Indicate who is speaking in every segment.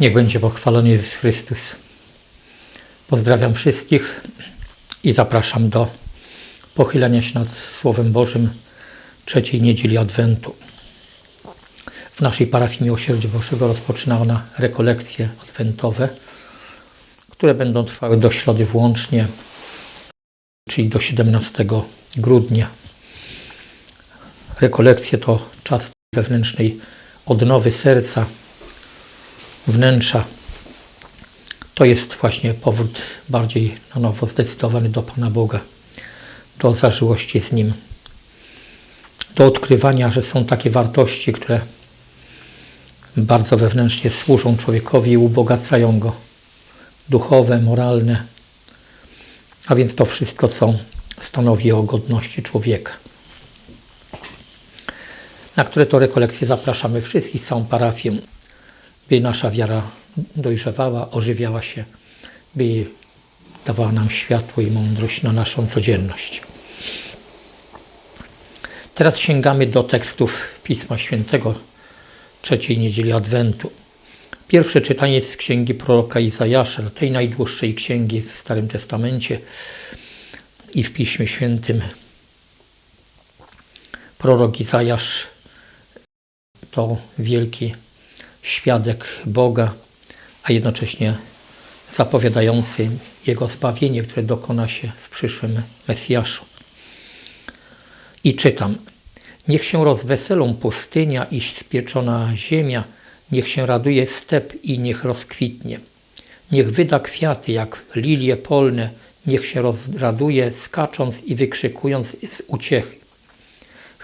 Speaker 1: Niech będzie pochwalony Jezus Chrystus. Pozdrawiam wszystkich i zapraszam do pochylenia się nad Słowem Bożym trzeciej niedzieli Adwentu. W naszej parafii Miłosierdzia Bożego rozpoczyna ona rekolekcje adwentowe, które będą trwały do środy włącznie, czyli do 17 grudnia. Rekolekcje to czas wewnętrznej odnowy serca, wnętrza. To jest właśnie powrót bardziej na nowo zdecydowany do Pana Boga, do zażyłości z Nim, do odkrywania, że są takie wartości, które bardzo wewnętrznie służą człowiekowi i ubogacają go, duchowe, moralne, a więc to wszystko, co stanowi o godności człowieka. Na które to rekolekcje zapraszamy wszystkich, całą parafię, by nasza wiara dojrzewała, ożywiała się, by dawała nam światło i mądrość na naszą codzienność. Teraz sięgamy do tekstów Pisma Świętego trzeciej niedzieli Adwentu. Pierwsze czytanie z księgi proroka Izajasza, tej najdłuższej księgi w Starym Testamencie i w Piśmie Świętym. Prorok Izajasz to wielki świadek Boga, a jednocześnie zapowiadający Jego zbawienie, które dokona się w przyszłym Mesjaszu. I czytam. Niech się rozweselą pustynia i spieczona ziemia, niech się raduje step i niech rozkwitnie. Niech wyda kwiaty jak lilie polne, niech się rozraduje skacząc i wykrzykując z uciechy.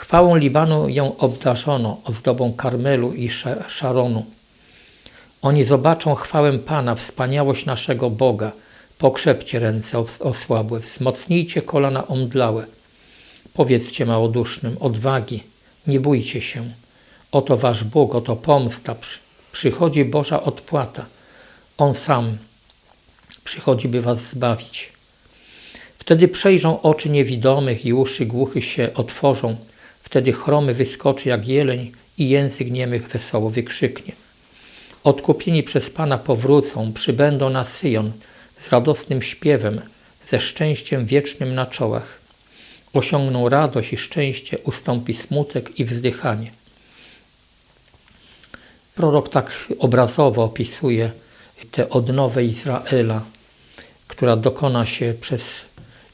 Speaker 1: Chwałą Libanu ją obdarzono, ozdobą Karmelu i Szaronu. Oni zobaczą chwałę Pana, wspaniałość naszego Boga. Pokrzepcie ręce osłabłe, wzmocnijcie kolana omdlałe. Powiedzcie małodusznym, odwagi, nie bójcie się. Oto wasz Bóg, oto pomsta, przychodzi Boża odpłata. On sam przychodzi, by was zbawić. Wtedy przejrzą oczy niewidomych i uszy głuchych się otworzą. Wtedy chromy wyskoczy jak jeleń i język niemych wesoło wykrzyknie. Odkupieni przez Pana powrócą, przybędą na Syjon z radosnym śpiewem, ze szczęściem wiecznym na czołach. Osiągną radość i szczęście, ustąpi smutek i wzdychanie. Prorok tak obrazowo opisuje tę odnowę Izraela, która dokona się przez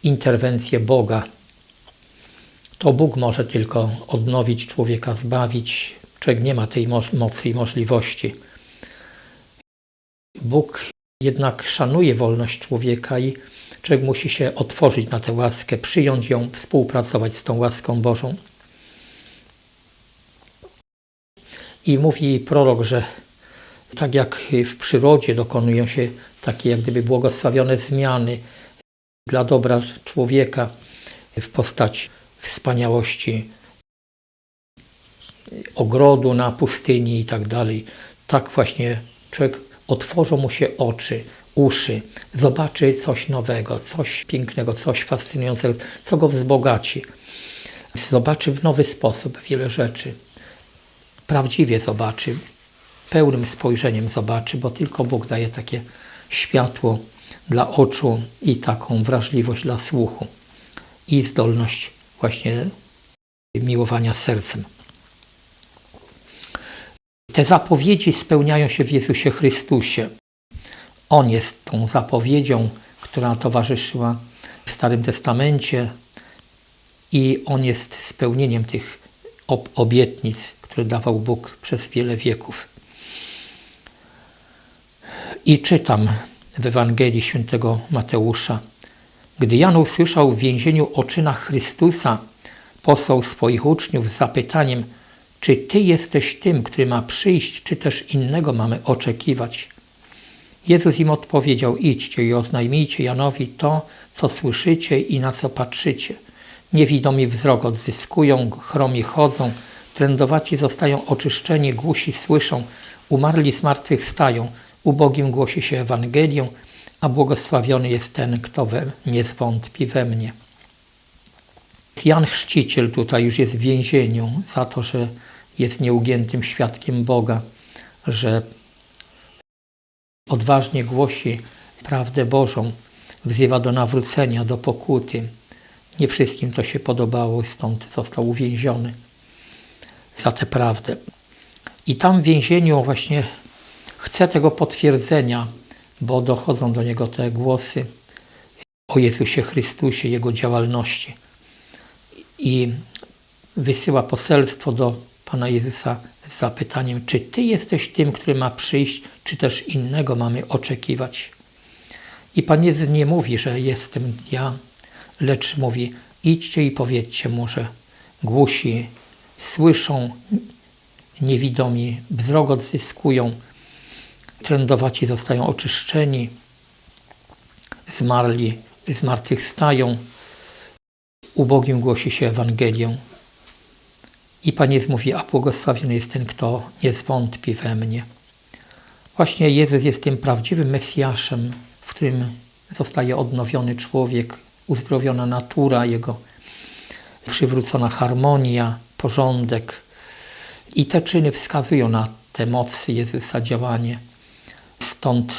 Speaker 1: interwencję Boga. To Bóg może tylko odnowić człowieka, zbawić. Człowiek nie ma tej mocy i możliwości. Bóg jednak szanuje wolność człowieka i człowiek musi się otworzyć na tę łaskę, przyjąć ją, współpracować z tą łaską Bożą. I mówi prorok, że tak jak w przyrodzie dokonują się takie jak gdyby błogosławione zmiany dla dobra człowieka w postaci wspaniałości ogrodu na pustyni i tak dalej, tak właśnie człowiek otworzą mu się oczy, uszy, zobaczy coś nowego, coś pięknego, coś fascynującego, co go wzbogaci. Zobaczy w nowy sposób wiele rzeczy. Prawdziwie zobaczy, pełnym spojrzeniem zobaczy, bo tylko Bóg daje takie światło dla oczu i taką wrażliwość dla słuchu i zdolność właśnie miłowania sercem. Te zapowiedzi spełniają się w Jezusie Chrystusie. On jest tą zapowiedzią, która towarzyszyła w Starym Testamencie i On jest spełnieniem tych obietnic, które dawał Bóg przez wiele wieków. I czytam w Ewangelii świętego Mateusza. Gdy Jan usłyszał w więzieniu o czynach Chrystusa, posłał swoich uczniów z zapytaniem – czy Ty jesteś tym, który ma przyjść, czy też innego mamy oczekiwać? Jezus im odpowiedział: Idźcie i oznajmijcie Janowi to, co słyszycie i na co patrzycie. Niewidomi wzrok odzyskują, chromi chodzą, trędowaci zostają oczyszczeni, głusi słyszą, umarli z martwych stają, ubogim głosi się Ewangelię, a błogosławiony jest ten, kto we, nie zwątpi we mnie. Jan Chrzciciel tutaj już jest w więzieniu za to, że jest nieugiętym świadkiem Boga, że odważnie głosi prawdę Bożą, wzywa do nawrócenia, do pokuty. Nie wszystkim to się podobało, stąd został uwięziony za tę prawdę. I tam w więzieniu właśnie chce tego potwierdzenia, bo dochodzą do niego te głosy o Jezusie Chrystusie, Jego działalności. I wysyła poselstwo do Pana Jezusa z zapytaniem, czy Ty jesteś tym, który ma przyjść, czy też innego mamy oczekiwać. I Pan Jezus nie mówi, że jestem ja, lecz mówi, idźcie i powiedzcie mu, że głusi słyszą, niewidomi wzrok odzyskują, trędowaci zostają oczyszczeni, zmarli zmartwychwstają, ubogim głosi się Ewangelią. I Pan Jezus mówi, a błogosławiony jest ten, kto nie zwątpi we mnie. Właśnie Jezus jest tym prawdziwym Mesjaszem, w którym zostaje odnowiony człowiek, uzdrowiona natura jego, przywrócona harmonia, porządek. I te czyny wskazują na te mocy Jezusa działanie. Stąd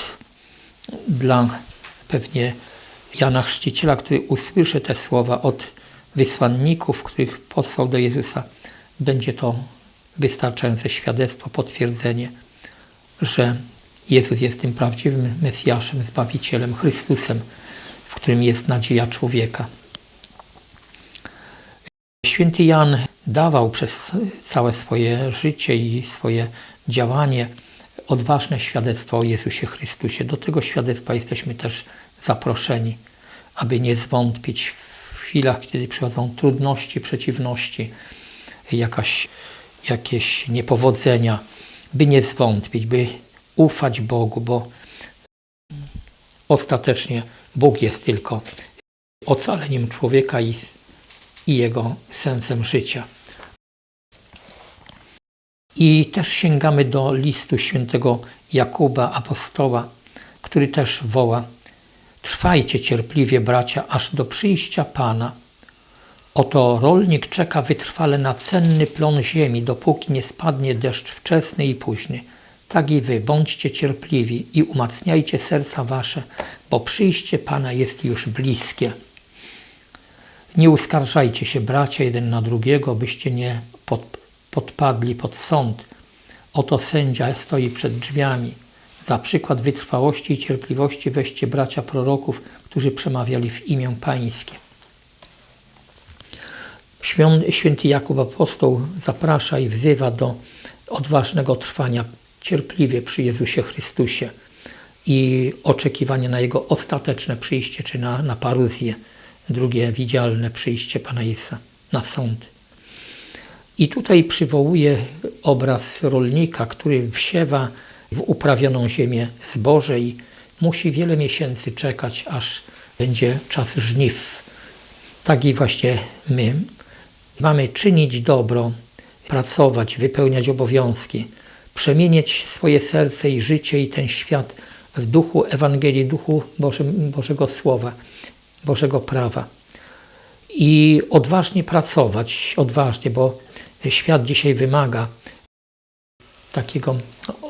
Speaker 1: dla pewnie Jana Chrzciciela, który usłyszy te słowa od wysłanników, których posłał do Jezusa, będzie to wystarczające świadectwo, potwierdzenie, że Jezus jest tym prawdziwym Mesjaszem, Zbawicielem, Chrystusem, w którym jest nadzieja człowieka. Święty Jan dawał przez całe swoje życie i swoje działanie odważne świadectwo o Jezusie Chrystusie. Do tego świadectwa jesteśmy też zaproszeni, aby nie zwątpić w chwilach, kiedy przychodzą trudności, przeciwności, jakaś, jakieś niepowodzenia, by nie zwątpić, by ufać Bogu, bo ostatecznie Bóg jest tylko ocaleniem człowieka i, i jego sensem życia. I też sięgamy do listu świętego Jakuba, apostoła, który też woła: Trwajcie cierpliwie, bracia, aż do przyjścia Pana. Oto rolnik czeka wytrwale na cenny plon ziemi, dopóki nie spadnie deszcz wczesny i późny. Tak i wy bądźcie cierpliwi i umacniajcie serca wasze, bo przyjście Pana jest już bliskie. Nie uskarżajcie się, bracia, jeden na drugiego, byście nie pod, podpadli pod sąd. Oto sędzia stoi przed drzwiami. Za przykład wytrwałości i cierpliwości weźcie bracia proroków, którzy przemawiali w imię Pańskie. Święty Jakub Apostoł zaprasza i wzywa do odważnego trwania cierpliwie przy Jezusie Chrystusie i oczekiwania na Jego ostateczne przyjście, czy na, na paruzję, drugie widzialne przyjście Pana Jezusa na sąd. I tutaj przywołuje obraz rolnika, który wsiewa w uprawioną ziemię zboże i musi wiele miesięcy czekać, aż będzie czas żniw. Tak i właśnie my mamy czynić dobro, pracować, wypełniać obowiązki, przemieniać swoje serce i życie i ten świat w duchu Ewangelii, duchu Bożym, Bożego Słowa, Bożego prawa. I odważnie pracować, odważnie, bo świat dzisiaj wymaga takiego,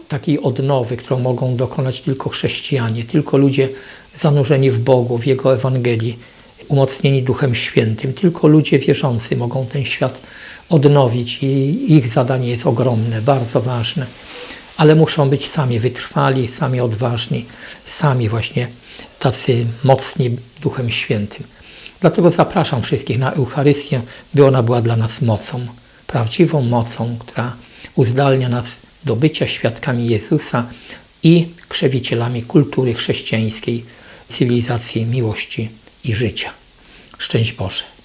Speaker 1: takiej odnowy, którą mogą dokonać tylko chrześcijanie, tylko ludzie zanurzeni w Bogu, w Jego Ewangelii, umocnieni Duchem Świętym. Tylko ludzie wierzący mogą ten świat odnowić i ich zadanie jest ogromne, bardzo ważne. Ale muszą być sami wytrwali, sami odważni, sami właśnie tacy mocni Duchem Świętym. Dlatego zapraszam wszystkich na Eucharystię, by ona była dla nas mocą, prawdziwą mocą, która uzdalnia nas do bycia świadkami Jezusa i krzewicielami kultury chrześcijańskiej, cywilizacji miłości i życia. Szczęść Boże.